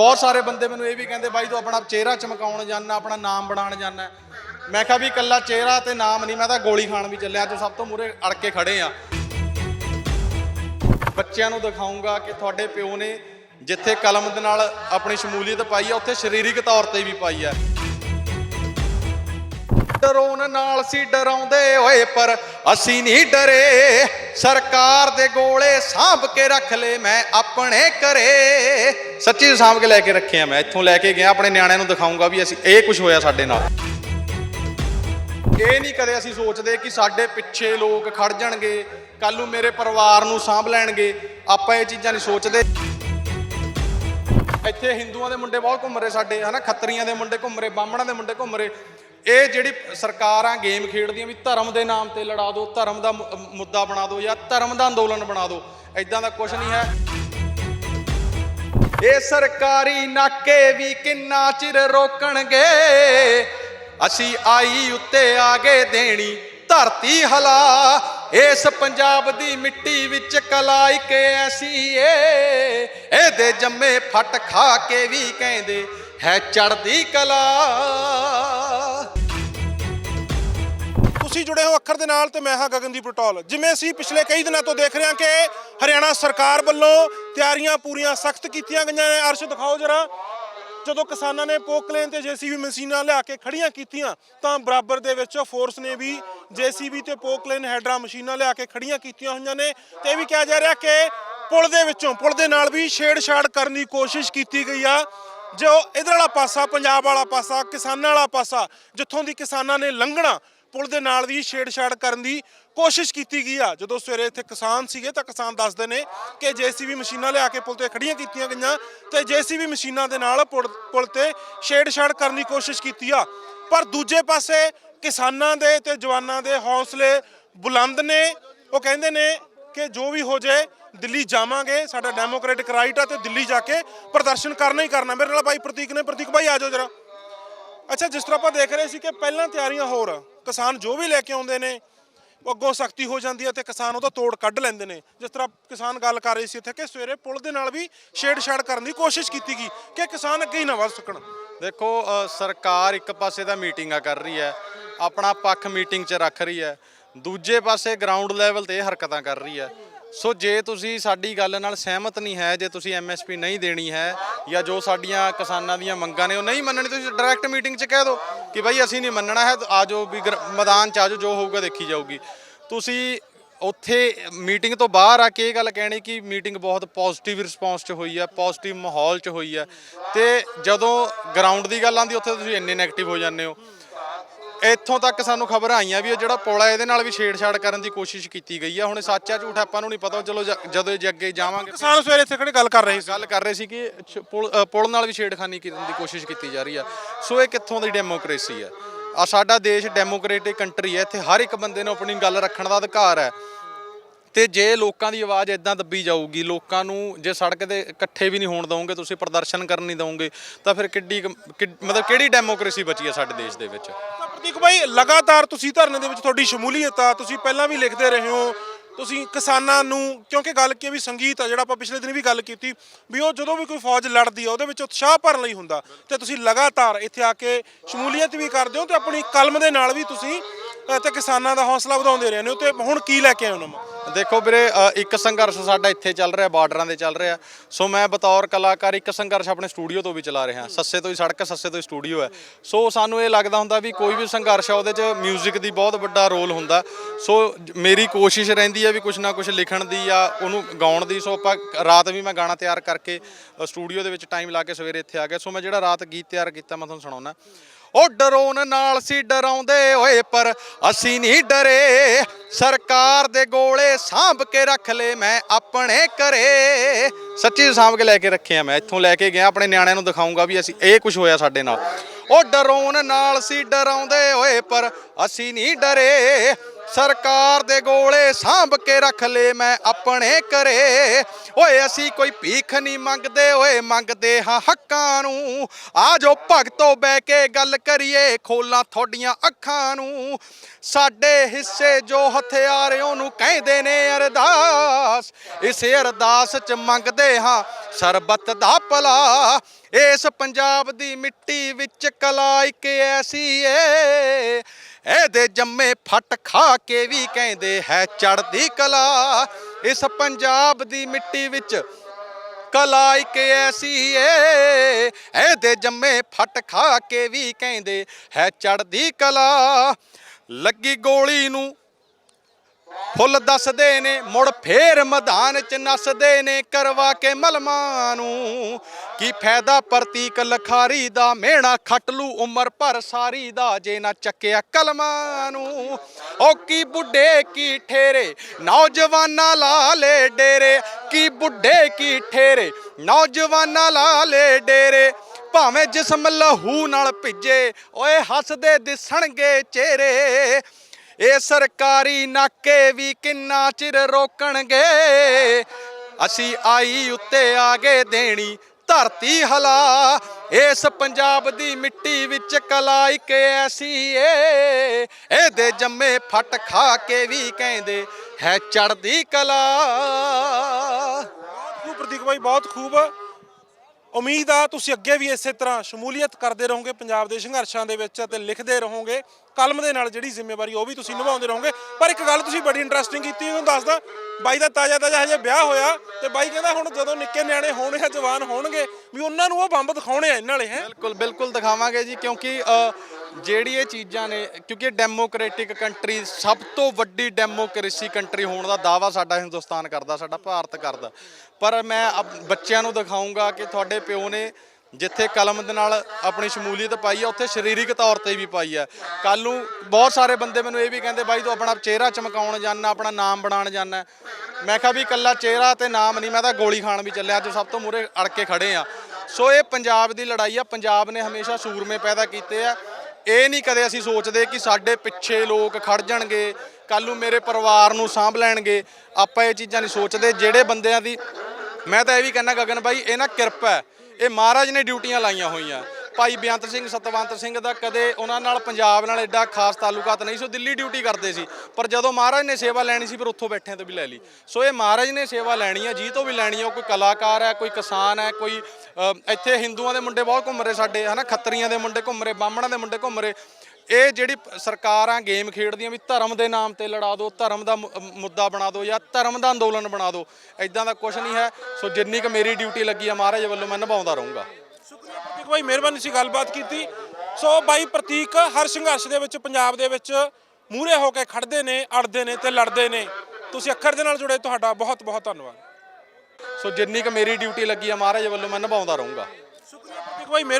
ਬਹੁਤ ਸਾਰੇ ਬੰਦੇ ਮੈਨੂੰ ਇਹ ਵੀ ਕਹਿੰਦੇ, ਬਾਈ ਤੂੰ ਆਪਣਾ ਚਿਹਰਾ ਚਮਕਾਉਣ ਜਾਣਾ ਆਪਣਾ ਨਾਮ ਬਣਾਉਣ ਜਾਣਾ ਮੈਂ ਕਿਹਾ ਵੀ ਇਕੱਲਾ ਚਿਹਰਾ ਤੇ ਨਾਮ ਨਹੀਂ, ਮੈਂ ਤਾਂ ਗੋਲੀ ਖਾਣ ਵੀ ਚੱਲਿਆ ਅੱਜ ਸਭ ਤੋਂ ਮੂਰੇ ਅੜ ਕੇ ਖੜੇ ਆ। ਬੱਚਿਆਂ ਨੂੰ ਦਿਖਾਉਂਗਾ ਕਿ ਤੁਹਾਡੇ ਪਿਓ ਨੇ ਜਿੱਥੇ ਕਲਮ ਦੇ ਨਾਲ ਆਪਣੀ ਸ਼ਮੂਲੀਅਤ ਪਾਈ ਆ, ਉੱਥੇ ਸਰੀਰਕ ਤੌਰ ਤੇ ਵੀ ਪਾਈ ਆ। ਡਰੋਨ ਨਾਲ ਸੀ ਡਰਾਉਂਦੇ ਹੋਏ, ਪਰ ਅਸੀਂ ਨਹੀਂ ਡਰੇ। ਸਰਕਾਰ ਦੇ ਗੋਲੇ ਸਾਂਭ ਕੇ ਰੱਖ ਲੈ, ਮੈਂ ਆਪਣੇ ਘਰੇ। ਸੱਚੀ ਸਾਂਭ ਕੇ ਲੈ ਕੇ ਰੱਖਿਆ ਮੈਂ, ਇੱਥੋਂ ਲੈ ਕੇ ਗਿਆ, ਆਪਣੇ ਨਿਆਣਿਆਂ ਨੂੰ ਦਿਖਾਉਂਗਾ ਵੀ ਅਸੀਂ ਇਹ ਕੁਝ ਹੋਇਆ ਸਾਡੇ ਨਾਲ। ਇਹ ਨਹੀਂ ਕਦੇ ਅਸੀਂ ਸੋਚਦੇ ਕਿ ਸਾਡੇ ਪਿੱਛੇ ਲੋਕ ਖੜ ਜਾਣਗੇ ਕੱਲ ਨੂੰ ਮੇਰੇ ਪਰਿਵਾਰ ਨੂੰ ਸਾਂਭ ਲੈਣਗੇ। ਆਪਾਂ ਇਹ ਚੀਜ਼ਾਂ ਨਹੀਂ ਸੋਚਦੇ। ਇੱਥੇ ਹਿੰਦੂਆਂ ਦੇ ਮੁੰਡੇ ਬਹੁਤ ਘੁੰਮ ਰਹੇ ਸਾਡੇ, ਹਨਾ? ਖੱਤਰੀਆਂ ਦੇ ਮੁੰਡੇ ਘੁੰਮ ਰਹੇ, ਬਾਹਮਣਾਂ ਦੇ ਮੁੰਡੇ ਘੁੰਮ ਰਹੇ। ਇਹ ਜਿਹੜੀ ਸਰਕਾਰਾਂ ਗੇਮ ਖੇਡਦੀਆਂ ਵੀ ਧਰਮ ਦੇ ਨਾਮ ਤੇ ਲੜਾ ਦਿਓ ਧਰਮ ਦਾ ਮੁੱਦਾ ਬਣਾ ਦਿਓ ਜਾਂ ਧਰਮ ਦਾ ਅੰਦੋਲਨ ਬਣਾ ਦਿਓ ਐਦਾਂ ਦਾ ਕੁਝ ਨਹੀਂ ਹੈ। ਇਹ ਸਰਕਾਰੀ ਨਾਕੇ ਵੀ ਕਿੰਨਾ ਚਿਰ ਰੋਕਣਗੇ? ਅਸੀਂ ਆਈ ਉੱਤੇ ਆ ਗਏ ਦੇਣੀ ਧਰਤੀ ਹਲਾ। ਇਸ ਪੰਜਾਬ ਦੀ ਮਿੱਟੀ ਵਿੱਚ ਕਲਾ ਇੱਕ ਐਸੀ ਏ। ਇਹਦੇ ਜੰਮੇ ਫਟ ਖਾ ਕੇ ਵੀ ਕਹਿੰਦੇ ਹੈ ਚੜਦੀ ਕਲਾ। ਤੁਸੀਂ ਜੁੜੇ ਹੋ ਅੱਖਰ ਦੇ ਨਾਲ ਤੇ ਮੈਂ ਹਾਂ ਗਗਨਦੀਪ ਪਟੋਲ ਜਿਵੇਂ ਅਸੀਂ ਪਿਛਲੇ ਕਈ ਦਿਨਾਂ ਤੋਂ ਦੇਖ ਰਹੇ ਹਾਂ ਕਿ ਹਰਿਆਣਾ ਸਰਕਾਰ ਵੱਲੋਂ ਤਿਆਰੀਆਂ ਪੂਰੀਆਂ ਸਖਤ ਕੀਤੀਆਂ ਗਈਆਂ ਨੇ। ਅਰਸ਼ ਦਿਖਾਓ ਜਰਾ। ਜਦੋਂ ਕਿਸਾਨਾਂ ਨੇ ਪੋਕਲੇਨ ਤੇ ਜੀਸੀਬੀ ਮਸ਼ੀਨਾਂ ਲਿਆ ਕੇ ਖੜੀਆਂ ਕੀਤੀਆਂ, ਤਾਂ ਬਰਾਬਰ ਦੇ ਵਿੱਚ ਫੋਰਸ ਨੇ ਵੀ ਜੀਸੀਬੀ ਤੇ ਪੋਕਲੇਨ ਹੈਡਰਾ ਮਸ਼ੀਨਾਂ ਲਿਆ ਕੇ ਖੜੀਆਂ ਕੀਤੀਆਂ ਹੋਈਆਂ ਨੇ। ਤੇ ਇਹ ਵੀ ਕਿਹਾ ਜਾ ਰਿਹਾ ਕਿ ਪੁਲ ਦੇ ਵਿੱਚੋਂ, ਪੁਲ ਦੇ ਨਾਲ ਵੀ ਛੇੜਛਾੜ ਕਰਨ ਦੀ ਕੋਸ਼ਿਸ਼ ਕੀਤੀ ਗਈ ਆ। ਜੋ ਇਧਰ ਵਾਲਾ ਪਾਸਾ, ਪੰਜਾਬ ਵਾਲਾ ਪਾਸਾ, ਕਿਸਾਨਾਂ ਵਾਲਾ ਪਾਸਾ, ਜਿੱਥੋਂ ਦੀ ਕਿਸਾਨਾਂ ਨੇ ਲੰਘਣਾ ਪੁਲ ਦੇ ਨਾਲ ਵੀ ਛੇੜਛਾੜ ਕਰਨ ਦੀ ਕੋਸ਼ਿਸ਼ ਕੀਤੀ ਗਈ ਆ। ਜਦੋਂ ਸਵੇਰੇ ਇੱਥੇ ਕਿਸਾਨ ਸੀਗੇ ਤਾਂ ਕਿਸਾਨ ਦੱਸਦੇ ਨੇ ਕਿ ਜੀਸੀਬੀ ਮਸ਼ੀਨਾਂ ਲਿਆ ਕੇ ਪੁਲ ਤੇ ਖੜੀਆਂ ਕੀਤੀਆਂ ਗਈਆਂ ਤੇ ਜੀਸੀਬੀ ਮਸ਼ੀਨਾਂ ਦੇ ਨਾਲ ਪੁਲ ਪੁਲ ਤੇ ਛੇੜਛਾੜ ਕਰਨ ਦੀ ਕੋਸ਼ਿਸ਼ ਕੀਤੀ ਆ। ਪਰ ਦੂਜੇ ਪਾਸੇ ਕਿਸਾਨਾਂ ਦੇ ਤੇ ਜਵਾਨਾਂ ਦੇ ਹੌਸਲੇ ਬੁਲੰਦ ਨੇ। ਉਹ ਕਹਿੰਦੇ ਨੇ ਕਿ ਜੋ ਵੀ ਹੋ ਜਾਏ ਦਿੱਲੀ ਜਾਵਾਂਗੇ, ਸਾਡਾ ਡੈਮੋਕ੍ਰੈਟਿਕ ਰਾਈਟ ਆ ਤੇ ਦਿੱਲੀ ਜਾ ਕੇ ਪ੍ਰਦਰਸ਼ਨ ਕਰਨਾ ਹੀ ਕਰਨਾ। ਮੇਰੇ ਨਾਲ ਭਾਈ ਪ੍ਰਤੀਕ ਨੇ। ਪ੍ਰਤੀਕ ਭਾਈ ਆ ਜਾਓ ਜਰਾ। ਅੱਛਾ, ਜਿਸ ਤਰ੍ਹਾਂ ਆਪਾਂ ਦੇਖ ਰਹੇ ਸੀ ਕਿ ਪਹਿਲਾਂ ਤਿਆਰੀਆਂ ਹੋਰ ਕਿਸਾਨ ਜੋ ਵੀ ਲੈ ਕੇ ਆਉਂਦੇ ਨੇ ਉਹ ਅੱਗੋਂ ਸਖਤੀ ਹੋ ਜਾਂਦੀ ਹੈ ਤੇ ਕਿਸਾਨ ਉਹਦਾ ਤੋੜ ਕੱਢ ਲੈਂਦੇ ਨੇ। ਜਿਸ ਤਰ੍ਹਾਂ ਕਿਸਾਨ ਗੱਲ ਕਰ ਰਹੇ ਸੀ ਇੱਥੇ ਕਿ ਸਵੇਰੇ ਪੁਲ ਦੇ ਨਾਲ ਵੀ ਛੇੜਛਾੜ ਕਰਨ ਦੀ ਕੋਸ਼ਿਸ਼ ਕੀਤੀ ਗਈ ਕਿ ਕਿਸਾਨ ਅੱਗੇ ਹੀ ਨਾ ਵੱਧ ਸਕਣ। ਦੇਖੋ ਅ, ਸਰਕਾਰ ਇੱਕ ਪਾਸੇ ਤਾਂ ਮੀਟਿੰਗਾਂ ਕਰ ਰਹੀ ਹੈ ਆਪਣਾ ਪੱਖ ਮੀਟਿੰਗ 'ਚ ਰੱਖ ਰਹੀ ਹੈ ਦੂਜੇ ਪਾਸੇ ਗਰਾਊਂਡ ਲੈਵਲ ਤੇ ਇਹ ਹਰਕਤਾਂ ਕਰ ਰਹੀ ਹੈ। ਸੋ ਜੇ ਤੁਸੀਂ ਸਾਡੀ ਗੱਲ ਨਾਲ ਸਹਿਮਤ ਨਹੀਂ ਹੈ, ਜੇ ਤੁਸੀਂ ਐਮਐਸਪੀ ਨਹੀਂ ਦੇਣੀ ਹੈ ਜਾਂ ਜੋ ਸਾਡੀਆਂ ਕਿਸਾਨਾਂ ਦੀਆਂ ਮੰਗਾਂ ਨੇ ਉਹ ਨਹੀਂ ਮੰਨਣੀ, ਤੁਸੀਂ ਡਾਇਰੈਕਟ ਮੀਟਿੰਗ 'ਚ ਕਹਿ ਦਿਓ ਕਿ ਭਾਈ ਅਸੀਂ ਨਹੀਂ ਮੰਨਣਾ ਹੈ ਆਜੋ ਵੀ ਗਰ- ਮੈਦਾਨ 'ਚ ਆਜੋ ਜੋ ਹੋਊਗਾ ਦੇਖੀ ਜਾਊਗੀ। ਤੁਸੀਂ ਉੱਥੇ ਮੀਟਿੰਗ ਤੋਂ ਬਾਹਰ ਆ ਕੇ ਇਹ ਗੱਲ ਕਹਿਣੀ ਕਿ ਮੀਟਿੰਗ ਬਹੁਤ ਪੋਜ਼ਿਟਿਵ ਰਿਸਪੌਂਸ 'ਚ ਹੋਈ ਹੈ ਪੋਜ਼ਿਟਿਵ ਮਾਹੌਲ 'ਚ ਹੋਈ ਹੈ ਤੇ ਜਦੋਂ ਗਰਾਊਂਡ ਦੀ ਗੱਲ ਆਉਂਦੀ, ਉੱਥੇ ਤੁਸੀਂ ਇੰਨੇ ਨੈਗੇਟਿਵ ਹੋ ਜਾਂਦੇ ਹੋ। ਇੱਥੋਂ ਤੱਕ ਸਾਨੂੰ ਖਬਰ ਆਈਆਂ ਵੀ ਇਹ ਜਿਹੜਾ ਪੁਲ ਹੈ ਇਹਦੇ ਨਾਲ ਵੀ ਛੇੜਛਾੜ ਕਰਨ ਦੀ ਕੋਸ਼ਿਸ਼ ਕੀਤੀ ਗਈ ਹੈ ਹੁਣ ਸੱਚ ਆ ਝੂਠ ਆਪਾਂ ਨੂੰ ਨਹੀਂ ਪਤਾ ਚਲੋ ਜ- ਜਦੋਂ ਜੇ ਅੱਗੇ ਜਾਵਾਂਗੇ। ਕਿਸਾਨ ਸਵੇਰੇ ਇੱਥੇ ਖੜੇ ਗੱਲ ਕਰ ਰਹੇ ਸੀ। ਗੱਲ ਕਰ ਰਹੇ ਸੀ ਕਿ ਛ- ਪੁਲ ਅ, ਪੁਲ ਨਾਲ ਵੀ ਛੇੜਖਾਨੀ ਕਰਨ ਦੀ ਕੋਸ਼ਿਸ਼ ਕੀਤੀ ਜਾ ਰਹੀ ਆ। ਸੋ ਇਹ ਕਿੱਥੋਂ ਦੀ ਡੈਮੋਕ੍ਰੇਸੀ ਹੈ ਆ ਸਾਡਾ ਦੇਸ਼ ਡੈਮੋਕ੍ਰੇਟਿਕ ਕੰਟਰੀ ਹੈ ਇੱਥੇ ਹਰ ਇੱਕ ਬੰਦੇ ਨੂੰ ਆਪਣੀ ਗੱਲ ਰੱਖਣ ਦਾ ਅਧਿਕਾਰ ਹੈ ਤੇ ਜੇ ਲੋਕਾਂ ਦੀ ਆਵਾਜ਼ ਇਦਾਂ ਦੱਬੀ ਜਾਊਗੀ ਲੋਕਾਂ ਨੂੰ ਜੇ ਸੜਕ ਤੇ ਇਕੱਠੇ ਵੀ ਨਹੀਂ ਹੋਣ ਦਵੋਗੇ ਤੁਸੀਂ ਪ੍ਰਦਰਸ਼ਨ ਕਰਨ ਨਹੀਂ ਦਵੋਗੇ ਤਾਂ ਫਿਰ ਕਿੱਡੀ ਕੁ- ਮਤਲਬ ਕਿਹੜੀ ਡੈਮੋਕ੍ਰੇਸੀ ਬਚੀ ਹੈ ਸਾਡੇ ਦੇਸ਼ ਦੇ ਵਿੱਚ? ਪ੍ਰਤੀਕ ਭਾਈ ਲਗਾਤਾਰ ਤੁਸੀਂ ਧਰਨੇ ਦੇ ਵਿੱਚ ਤੁਹਾਡੀ ਸ਼ਮੂਲੀਅਤ ਆ, ਤੁਸੀਂ ਪਹਿਲਾਂ ਵੀ ਲਿਖਦੇ ਰਹੇ ਹੋ, ਤੁਸੀਂ ਕਿਸਾਨਾਂ ਨੂੰ, ਕਿਉਂਕਿ ਗੱਲ ਕੀ ਹੈ ਵੀ ਸੰਗੀਤ ਆ, ਜਿਹੜਾ ਆਪਾਂ ਪਿਛਲੇ ਦਿਨ ਵੀ ਗੱਲ ਕੀਤੀ, ਵੀ ਉਹ ਜਦੋਂ ਵੀ ਕੋਈ ਫੌਜ ਲੜਦੀ ਆ, ਉਹਦੇ ਵਿੱਚ ਉਤਸ਼ਾਹ ਭਰਨ ਲਈ ਹੁੰਦਾ, ਤੇ ਤੁਸੀਂ ਲਗਾਤਾਰ ਇੱਥੇ ਆ ਕੇ ਸ਼ਮੂਲੀਅਤ ਵੀ ਕਰਦੇ ਹੋ ਤੇ ਆਪਣੀ ਕਲਮ ਦੇ ਨਾਲ ਵੀ ਤੁਸੀਂ ਤੇ ਕਿਸਾਨਾਂ ਦਾ ਹੌਸਲਾ ਵਧਾਉਂਦੇ ਰਹੇ ਹੋ ਤੇ ਹੁਣ ਕੀ ਲੈ ਕੇ ਆਏ ਉਹਨਾਂ ਨੂੰ? ਦੇਖੋ ਵੀਰੇ ਅ, ਇੱਕ ਸੰਘਰਸ਼ ਸਾਡਾ ਇੱਥੇ ਚੱਲ ਰਿਹਾ ਬਾਰਡਰਾਂ ਦੇ ਚੱਲ ਰਿਹਾ। ਸੋ ਮੈਂ ਬਤੌਰ ਕਲਾਕਾਰ ਇੱਕ ਸੰਘਰਸ਼ ਆਪਣੇ ਸਟੂਡੀਓ ਤੋਂ ਵੀ ਚਲਾ ਰਿਹਾ ਸੱਸੇ ਤੋਂ ਹੀ ਸੜਕ ਸੱਸੇ ਤੋਂ ਹੀ ਸਟੂਡੀਓ ਹੈ। ਸੋ ਸਾਨੂੰ ਇਹ ਲੱਗਦਾ ਹੁੰਦਾ ਵੀ ਕੋਈ ਵੀ ਸੰਘਰਸ਼ ਆ ਉਹਦੇ 'ਚ 뮤직 ਦੀ ਬਹੁਤ ਵੱਡਾ ਰੋਲ ਹੁੰਦਾ। ਸੋ ਜ- ਮੇਰੀ ਕੋਸ਼ਿਸ਼ ਰਹਿੰਦੀ ਹੈ ਵੀ ਕੁਝ ਨਾ ਕੁਝ ਲਿਖਣ ਦੀ ਜਾਂ ਉਹਨੂੰ ਗਾਉਣ ਦੀ। ਸੋ ਆਪਾਂ ਰਾਤ ਵੀ ਮੈਂ ਗਾਣਾ ਤਿਆਰ ਕਰਕੇ ਸਟੂਡੀਓ ਦੇ ਵਿੱਚ ਟਾਈਮ ਲਾ ਕੇ ਸਵੇਰੇ ਇੱਥੇ ਆ ਗਿਆ। ਸੋ ਮੈਂ ਜਿਹੜਾ ਰਾਤ ਗੀਤ ਤਿਆਰ ਕੀਤਾ ਮੈਂ ਤੁਹਾਨੂੰ ਸੁਣਾਉਣਾ ਉਹ ਡਰੋਨ ਨਾਲ ਸੀ ਡਰਾਉਂਦੇ ਹੋਏ, ਪਰ ਅਸੀਂ ਨਹੀਂ ਡਰੇ। ਸਰਕਾਰ ਦੇ ਗੋਲੇ ਸਾਂਭ ਕੇ ਰੱਖ ਲੈ ਮੈਂ ਆਪਣੇ ਘਰੇ। ਸੱਚੀ ਸਾਂਭ ਕੇ ਲੈ ਕੇ ਰੱਖਿਆ ਮੈਂ, ਇੱਥੋਂ ਲੈ ਕੇ ਗਿਆ, ਆਪਣੇ ਨਿਆਣਿਆਂ ਨੂੰ ਦਿਖਾਉਂਗਾ ਵੀ ਅਸੀਂ ਇਹ ਕੁਝ ਹੋਇਆ ਸਾਡੇ ਨਾਲ। ਉਹ ਡਰੋਨ ਨਾਲ ਸੀ ਡਰਾਉਂਦੇ ਹੋਏ, ਪਰ ਅਸੀਂ ਨਹੀਂ ਡਰੇ। ਸਰਕਾਰ ਦੇ ਗੋਲੇ ਸਾਂਭ ਕੇ ਰੱਖ ਲੈ, ਮੈਂ ਆਪਣੇ ਘਰੇ। ਓਏ, ਅਸੀਂ ਕੋਈ ਭੀਖ ਨਹੀਂ ਮੰਗਦੇ, ਓਏ, ਮੰਗਦੇ ਹਾਂ ਹੱਕਾਂ ਨੂੰ। ਆ ਜੋ ਭਗਤੋ, ਬਹਿ ਕੇ ਗੱਲ ਕਰੀਏ ਖੋਲਾਂ ਤੁਹਾਡੀਆਂ ਅੱਖਾਂ ਨੂੰ। ਸਾਡੇ ਹਿੱਸੇ ਜੋ ਹਥਿਆਰ ਉਹਨੂੰ ਕਹਿੰਦੇ ਨੇ ਅਰਦਾਸ। ਇਸੇ ਅਰਦਾਸ ਚ ਮੰਗਦੇ ਹਾਂ ਸਰਬਤ ਦਾ ਭਲਾ। ਇਸ ਪੰਜਾਬ ਦੀ ਮਿੱਟੀ ਵਿੱਚ ਕਲਾ ਇੱਕ ਐਸੀ ਏ। ਇਹਦੇ ਜੰਮੇ ਫੱਟ ਖਾ ਕੇ ਵੀ ਕਹਿੰਦੇ ਹੈ ਚੜਦੀ ਕਲਾ। ਇਸ ਪੰਜਾਬ ਦੀ ਮਿੱਟੀ ਵਿੱਚ ਕਲਾ ਇੱਕ ਐਸੀ ਏ। ਇਹਦੇ ਜੰਮੇ ਫੱਟ ਖਾ ਕੇ ਵੀ ਕਹਿੰਦੇ ਹੈ ਚੜਦੀ ਕਲਾ। ਲੱਗੀ ਗੋਲੀ ਨੂੰ ਫੁੱਲ ਦੱਸਦੇ ਨੇ, ਮੁੜ ਫੇਰ ਮੈਦਾਨ ਚ ਨੱਸਦੇ ਨੇ, ਕਰਵਾ ਕੇ ਮਲਮਾਂ ਨੂੰ। ਕੀ ਫਾਇਦਾ ਪ੍ਰਤੀਕ ਲਖਾਰੀ ਦਾ ਮਿਹਣਾ ਖੱਟ ਲੂ ਉਮਰ ਭਰ ਸਾਰੀ ਦਾ, ਜੇ ਨਾ ਚੱਕਿਆ ਕਲਮਾਂ ਨੂੰ। ਓ ਕੀ ਬੁੱਢੇ ਕੀ ਠੇਰੇ, ਨੌਜਵਾਨਾਂ ਲਾ ਲੈ ਡੇਰੇ। ਕੀ ਬੁੱਢੇ ਕੀ ਠੇਰੇ, ਨੌਜਵਾਨਾਂ ਲਾ ਲੈ ਡੇਰੇ। ਭਾਵੇਂ ਜਿਸਮ ਲਹੂ ਨਾਲ ਭਿੱਜੇ, ਓਏ ਹੱਸਦੇ ਦਿਸਣਗੇ ਚਿਹਰੇ। ਇਹ ਸਰਕਾਰੀ ਨਾਕੇ ਵੀ ਕਿੰਨਾ ਚਿਰ ਰੋਕਣਗੇ? ਅਸੀਂ ਆਈ ਉੱਤੇ ਆ ਗਏ ਦੇਣੀ ਧਰਤੀ ਹਲਾ। ਇਸ ਪੰਜਾਬ ਦੀ ਮਿੱਟੀ ਵਿੱਚ ਕਲਾ ਇੱਕ ਐਸੀ ਏ। ਇਹਦੇ ਜੰਮੇ ਫਟ ਖਾ ਕੇ ਵੀ ਕਹਿੰਦੇ ਹੈ ਚੜਦੀ ਕਲਾ। ਖੂਬ ਪ੍ਰਤੀਕ ਭਾਈ ਬਹੁਤ ਖੂਬ। ਉਮੀਦ ਆ ਤੁਸੀਂ ਅੱਗੇ ਵੀ ਇਸੇ ਤਰ੍ਹਾਂ ਸ਼ਮੂਲੀਅਤ ਕਰਦੇ ਰਹੋਗੇ ਪੰਜਾਬ ਦੇ ਸੰਘਰਸ਼ਾਂ ਦੇ ਵਿੱਚ ਅਤੇ ਲਿਖਦੇ ਰਹੋਗੇ, ਕਲਮ ਦੇ ਨਾਲ ਜਿਹੜੀ ਜ਼ਿੰਮੇਵਾਰੀ ਉਹ ਵੀ ਤੁਸੀਂ ਨਿਭਾਉਂਦੇ ਰਹੋਗੇ। ਪਰ ਇੱਕ ਗੱਲ ਤੁਸੀਂ ਬੜੀ ਇੰਟਰਸਟਿੰਗ ਕੀਤੀ ਉਹਨੂੰ ਦੱਸਦਾ, ਬਾਈ ਦਾ ਤਾਜ਼ਾ ਤਾਜ਼ਾ ਹਜੇ ਵਿਆਹ ਹੋਇਆ ਤੇ ਬਾਈ ਕਹਿੰਦਾ ਹੁਣ ਜਦੋਂ ਨਿੱਕੇ ਨਿਆਣੇ ਹੋਣੇ ਆ ਜਵਾਨ ਹੋਣਗੇ, ਵੀ ਉਹਨਾਂ ਨੂੰ ਉਹ ਬੰਬ ਦਿਖਾਉਣੇ ਆ ਇਹਨਾਂ ਵਾਲੇ, ਹੈ? ਬਿਲਕੁਲ ਬਿਲਕੁਲ ਦਿਖਾਵਾਂਗੇ ਜੀ ਕਿਉਂਕਿ ਜਿਹੜੀ ਇਹ ਚੀਜ਼ਾਂ ਨੇ, ਕਿਉਂਕਿ ਡੈਮੋਕ੍ਰੈਟਿਕ ਕੰਟਰੀ ਸਭ ਤੋਂ ਵੱਡੀ ਡੈਮੋਕ੍ਰੇਸੀ ਕੰਟਰੀ ਹੋਣ ਦਾ ਦਾਵਾ ਸਾਡਾ ਹਿੰਦੁਸਤਾਨ ਕਰਦਾ, ਸਾਡਾ ਭਾਰਤ ਕਰਦਾ। ਪਰ ਮੈਂ ਅਪ- ਬੱਚਿਆਂ ਨੂੰ ਦਿਖਾਉਂਗਾ ਕਿ ਤੁਹਾਡੇ ਪਿਓ ਨੇ ਜਿੱਥੇ ਕਲਮ ਦੇ ਨਾਲ ਆਪਣੀ ਸ਼ਮੂਲੀਅਤ ਪਾਈ ਆ, ਉੱਥੇ ਸਰੀਰਕ ਤੌਰ ਤੇ ਵੀ ਪਾਈ ਆ। ਕੱਲ ਨੂੰ ਬਹੁਤ ਸਾਰੇ ਬੰਦੇ ਮੈਨੂੰ ਇਹ ਵੀ ਕਹਿੰਦੇ, ਬਾਈ ਤੂੰ ਆਪਣਾ ਚਿਹਰਾ ਚਮਕਾਉਣ ਜਾਣਾ ਆਪਣਾ ਨਾਮ ਬਣਾਉਣ ਜਾਣਾ ਮੈਂ ਕਿਹਾ ਵੀ ਇਕੱਲਾ ਚਿਹਰਾ ਤੇ ਨਾਮ ਨਹੀਂ, ਮੈਂ ਤਾਂ ਗੋਲੀ ਖਾਣ ਵੀ ਚੱਲਿਆ, ਅੱਜ ਸਭ ਤੋਂ ਮੂਰੇ ਅੜ ਕੇ ਖੜੇ ਆ। ਸੋ ਇਹ ਪੰਜਾਬ ਦੀ ਲੜਾਈ ਆ, ਪੰਜਾਬ ਨੇ ਹਮੇਸ਼ਾ ਸੂਰਮੇ ਪੈਦਾ ਕੀਤੇ ਆ। ਇਹ ਨਹੀਂ ਕਦੇ ਅਸੀਂ ਸੋਚਦੇ ਕਿ ਸਾਡੇ ਪਿੱਛੇ ਲੋਕ ਖੜ ਜਾਣਗੇ ਕੱਲ ਨੂੰ ਮੇਰੇ ਪਰਿਵਾਰ ਨੂੰ ਸਾਂਭ ਲੈਣਗੇ। ਆਪਾਂ ਇਹ ਚੀਜ਼ਾਂ ਨਹੀਂ ਸੋਚਦੇ, ਜਿਹੜੇ ਬੰਦਿਆਂ ਦੀ ਮੈਂ ਤਾਂ ਇਹ ਵੀ ਕਹਿੰਦਾ, ਗਗਨ ਬਾਈ, ਇਹ ਨਾ ਕਿਰਪਾ ਹੈ। ਇਹ ਮਹਾਰਾਜ ਨੇ ਡਿਊਟੀਆਂ ਲਾਈਆਂ ਹੋਈਆਂ। ਭਾਈ ਬੇਅੰਤ ਸਿੰਘ, ਸਤਵੰਤ ਸਿੰਘ ਦਾ ਕਦੇ ਉਹਨਾਂ ਨਾਲ ਪੰਜਾਬ ਨਾਲ ਐਡਾ ਖਾਸ ਤਾਲੁਕਾਤ ਨਹੀਂ ਸੋ ਦਿੱਲੀ ਡਿਊਟੀ ਕਰਦੇ ਸੀ। ਪਰ ਜਦੋਂ ਮਹਾਰਾਜ ਨੇ ਸੇਵਾ ਲੈਣੀ ਸੀ, ਫਿਰ ਉੱਥੋਂ ਬੈਠਿਆਂ ਤੋਂ ਵੀ ਲੈ ਲਈ। ਸੋ ਇਹ ਮਹਾਰਾਜ ਨੇ ਸੇਵਾ ਲੈਣੀ ਹੈ ਜੀ ਤੋਂ ਵੀ ਲੈਣੀ ਹੈ ਉਹ ਕੋਈ ਕਲਾਕਾਰ ਹੈ ਕੋਈ ਕਿਸਾਨ ਹੈ ਕੋਈ ਇੱਥੇ ਹਿੰਦੂਆਂ ਦੇ ਮੁੰਡੇ ਬਹੁਤ ਘੁੰਮ ਰਹੇ ਸਾਡੇ, ਹਨਾ, ਖੱਤਰੀਆਂ ਦੇ ਮੁੰਡੇ ਘੁੰਮ ਰਹੇ, ਬਾਹਮਣਾਂ ਦੇ ਮੁੰਡੇ ਘੁੰਮ ਰਹੇ। ਇਹ ਜਿਹੜੀ ਸਰਕਾਰਾਂ ਗੇਮ ਖੇਡਦੀਆਂ ਵੀ ਧਰਮ ਦੇ ਨਾਮ ਤੇ ਲੜਾ ਦਿਓ, ਧਰਮ ਦਾ ਮੁੱਦਾ ਬਣਾ ਦਿਓ ਜਾਂ ਧਰਮ ਦਾ ਅੰਦੋਲਨ ਬਣਾ ਦਿਓ ਐਦਾਂ ਦਾ ਕੁਝ ਨਹੀਂ ਹੈ। ਸੋ ਜਿੰਨੀ ਕੁ ਮੇਰੀ ਡਿਊਟੀ ਲੱਗੀ ਆ ਮਹਾਰਾਜ ਵੱਲੋਂ, ਮੈਂ ਨਿਭਾਉਂਦਾ ਰਹੂੰਗਾ। ਸ਼ੁਕਰੀਆ ਪ੍ਰਤੀਕ ਭਾਈ ਮਿਹਰਬਾਨੀ ਸੀ ਗੱਲਬਾਤ ਕੀਤੀ। ਸੋ ਬਾਈ ਪ੍ਰਤੀਕ ਹਰ ਸੰਘਰਸ਼ ਦੇ ਵਿੱਚ ਪੰਜਾਬ ਦੇ ਵਿੱਚ ਮੂਹਰੇ ਹੋ ਕੇ ਖੜਦੇ ਨੇ ਅੜਦੇ ਨੇ ਤੇ ਲੜਦੇ ਨੇ। ਤੁਸੀਂ ਅੱਖਰ ਦੇ ਨਾਲ ਜੁੜੇ ਤੁਹਾਡਾ ਬਹੁਤ ਬਹੁਤ ਧੰਨਵਾਦ। ਸੋ ਜਿੰਨੀ ਕੁ ਮੇਰੀ ਡਿਊਟੀ ਲੱਗੀ ਆ ਮਹਾਰਾਜ ਵੱਲੋਂ ਮੈਂ ਨਿਭਾਉਂਦਾ ਰਹੂੰਗਾ। ਸ਼ੁਕਰੀਆ ਪ੍ਰਤੀਕ ਭਾਈ ਮਿਹਰਬਾਨੀ